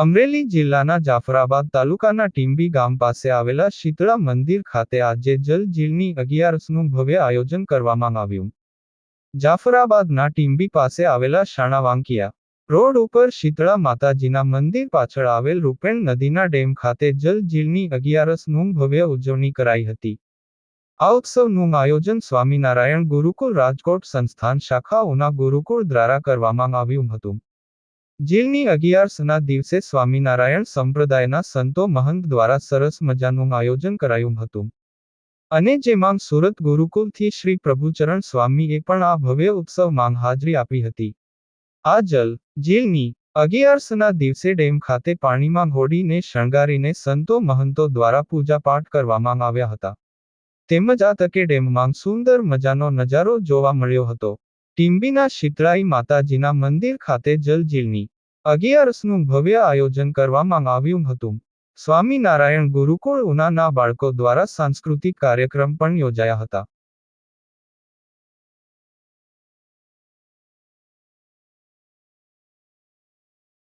અમરેલી જિલ્લાના જાફરાબાદ તાલુકાના ટીંબી ગામ પાસે આવેલા શીતળા મંદિર ખાતે આજે જલજીલની અગિયારસનું ભવ્ય આયોજન કરવામાં આવ્યું. જાફરાબાદના ટીંબી પાસે આવેલા શાણાવાંકિયા રોડ ઉપર શીતળા માતાજીના મંદિર પાછળ આવેલ રૂપેણ નદીના ડેમ ખાતે જલજીલની અગિયારસનું ભવ્ય ઉજવણી કરાઈ હતી. આ ઉત્સવનું આયોજન સ્વામિનારાયણ ગુરુકુળ રાજકોટ સંસ્થાન શાખાઓના ગુરુકુળ દ્વારા કરવામાં આવ્યું હતું. જીલની અગિયારસના દિવસે સ્વામિનારાયણ સંપ્રદાયના સંતો મહંત દ્વારા સરસ મજાનું આયોજન કરાયું હતું. અને જેમાં સુરત ગુરુકુલથી શ્રી પ્રભુચરણ સ્વામીએ પણ આ ભવ્ય ઉત્સવમાં હાજરી આપી હતી. આ જલ, જીલની અગિયારસના દિવસે ડેમ ખાતે પાણીમાં હોડીને શણગારીને સંતો મહંતો દ્વારા પૂજાપાઠ કરવામાં આવ્યા હતા. તેમજ આ તકે ડેમમાં સુંદર મજાનો નજારો જોવા મળ્યો હતો. ટીમ્બીના શીતળાઈ માતાજીના મંદિર ખાતે જલજીલની અગિયારસનું ભવ્ય આયોજન કરવામાં આવ્યું હતું. સ્વામિનારાયણ ગુરુકુળ ઉનાના બાળકો દ્વારા સાંસ્કૃતિક કાર્યક્રમ પણ યોજાયા હતા.